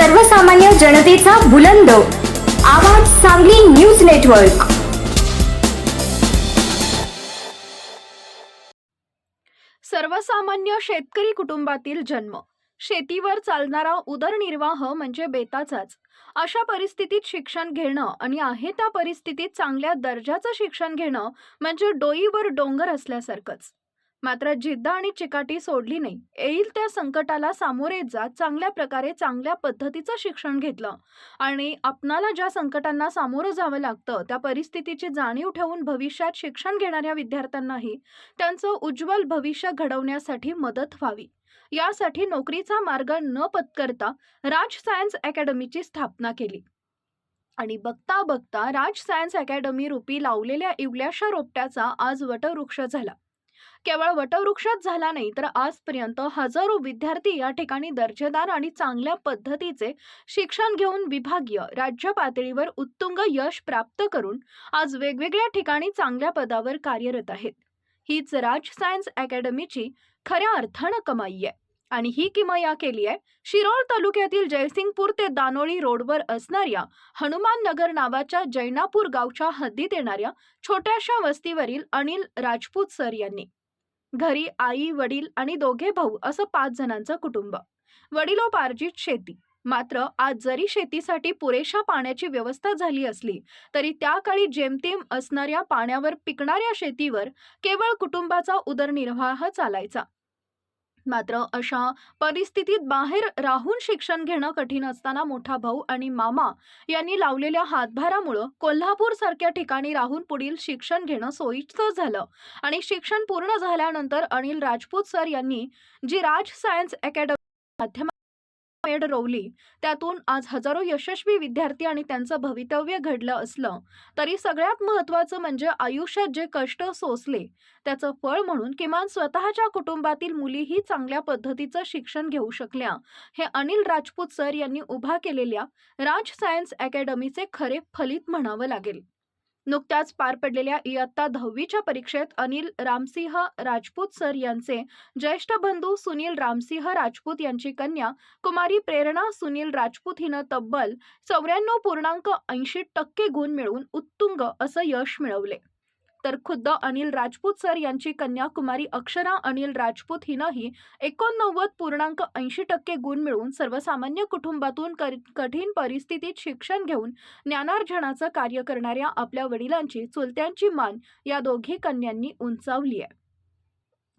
सर्वसामान्य जनतेचा बुलंद. आवाज सांगली न्यूज नेटवर्क. सर्वसामान्य शेतकरी कुटुंबातील जन्म. शेतीवर चालणारा उदरनिर्वाह म्हणजे बेताचाच. अशा परिस्थितीत शिक्षण घेणं आणि आहे त्या परिस्थितीत चांगल्या दर्जाचं शिक्षण घेणं म्हणजे डोईवर डोंगर असल्यासारखंच. मात्र जिद्द आणि चिकाटी सोडली नाही. येईल त्या संकटाला सामोरे जात चांगल्या प्रकारे चांगल्या पद्धतीचं शिक्षण घेतलं. आणि आपणाला ज्या संकटांना सामोरं जावं लागतं त्या परिस्थितीची जाणीव ठेवून भविष्यात शिक्षण घेणाऱ्या विद्यार्थ्यांनाही त्यांचं उज्ज्वल भविष्य घडवण्यासाठी मदत व्हावी. यासाठी नोकरीचा मार्ग न पत्करता राज सायन्स अकॅडमीची स्थापना केली. आणि बघता बघता राज सायन्स अकॅडमी रूपी लावलेल्या इवल्याशा रोपट्याचा आज वटवृक्ष झाला. केवळ वटवृक्षच झाला नाही तर आजपर्यंत हजारो विद्यार्थी या ठिकाणी दर्जेदार आणि चांगल्या पद्धतीचे शिक्षण घेऊन विभागीय राज्य पातळीवर उत्तुंग यश प्राप्त करून आज वेगवेगळ्या ठिकाणी चांगल्या पदावर कार्यरत आहेत. हीच राज सायन्स अकॅडमीची खऱ्या अर्थानं कमाई आहे. आणि ही किमया केली आहे शिरोळ तालुक्यातील जयसिंगपूर ते दानोळी रोडवर असणाऱ्या हनुमान नगर नावाच्या जैनापूर गावच्या हद्दीत येणाऱ्या छोट्याशा वस्तीवरील अनिल राजपूत सर यांनी घरी आई वडील आणि दोघे भाऊ असं पाच जणांचं कुटुंब. वडिलोपार्जित शेती. मात्र आज जरी शेतीसाठी पुरेशा पाण्याची व्यवस्था झाली असली तरी त्या काळी जेमतेम असणाऱ्या पाण्यावर पिकणाऱ्या शेतीवर केवळ कुटुंबाचा उदरनिर्वाह चालायचा. मात्र अशा परिस्थितीत बाहेर राहून शिक्षण घेणं कठीण असताना मोठा भाऊ आणि मामा यांनी लावलेल्या हातभारामुळं कोल्हापूर सारख्या ठिकाणी राहून पुढील शिक्षण घेणं सोयीचं झालं. आणि शिक्षण पूर्ण झाल्यानंतर अनिल राजपूत सर यांनी जी राज सायन्स अकॅडमी माध्यमात मेड रोवली. त्यातून आज हजारो यशस्वी विद्यार्थी आणि त्यांचं भवितव्य घडलं असलं. तरी सगळ्यात महत्त्वाचं म्हणजे आयुष्यात जे कष्ट सोसले त्याचं फळ म्हणून किमान स्वतःच्या कुटुंबातील मुलीही चांगल्या पद्धतीचं शिक्षण घेऊ शकल्या. हे अनिल राजपूत सर यांनी उभा केलेल्या राज सायन्स अकॅडमीचे खरे फलित म्हणावं लागेल. नुकत्याच पार पडलेल्या इयत्ता दहावीच्या परीक्षेत अनिल रामसिंह राजपूत सर यांचे ज्येष्ठ बंधू सुनील रामसिंह राजपूत यांची कन्या कुमारी प्रेरणा सुनील राजपूत हिनं तब्बल चौऱ्याण्णव पूर्णांक ऐंशी टक्के गुण मिळवून उत्तुंग असं यश मिळवले. तर खुद्द अनिल राजपूत सर यांची कन्या कुमारी अक्षरा अनिल राजपूत हिनंही एकोणनव्वद पूर्णांक ऐंशी टक्के गुण मिळवून सर्वसामान्य कुटुंबातून कठीण परिस्थितीत शिक्षण घेऊन ज्ञानार्जनाचं कार्य करणाऱ्या आपल्या वडिलांची चुलत्यांची मान या दोघी कन्यांनी उंचावली आहे.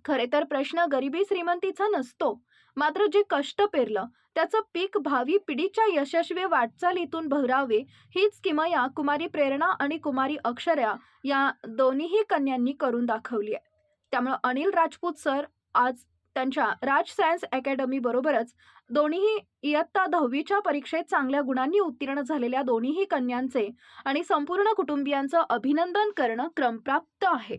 खरे तर प्रश्न गरिबी श्रीमंतीचा नसतो. मात्र जे कष्ट पेरलं त्याचं पीक भावी पिढीच्या यशस्वी वाटचालीतून भरावे हीच किमया कुमारी प्रेरणा आणि कुमारी अक्षरा या दोन्हीही कन्यांनी करून दाखवली आहे. त्यामुळं अनिल राजपूत सर आज त्यांच्या राज सायन्स अकॅडमी बरोबरच दोन्हीही इयत्ता दहावीच्या परीक्षेत चांगल्या गुणांनी उत्तीर्ण झालेल्या दोन्हीही कन्यांचे आणि संपूर्ण कुटुंबियांचं अभिनंदन करणं क्रमप्राप्त आहे.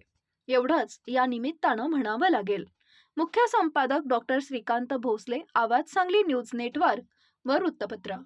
एवढंच या निमित्तानं म्हणावं लागेल. मुख्य संपादक डॉक्टर श्रीकांत भोसले आवाज सांगली न्यूज नेटवर्क व वृत्तपत्र.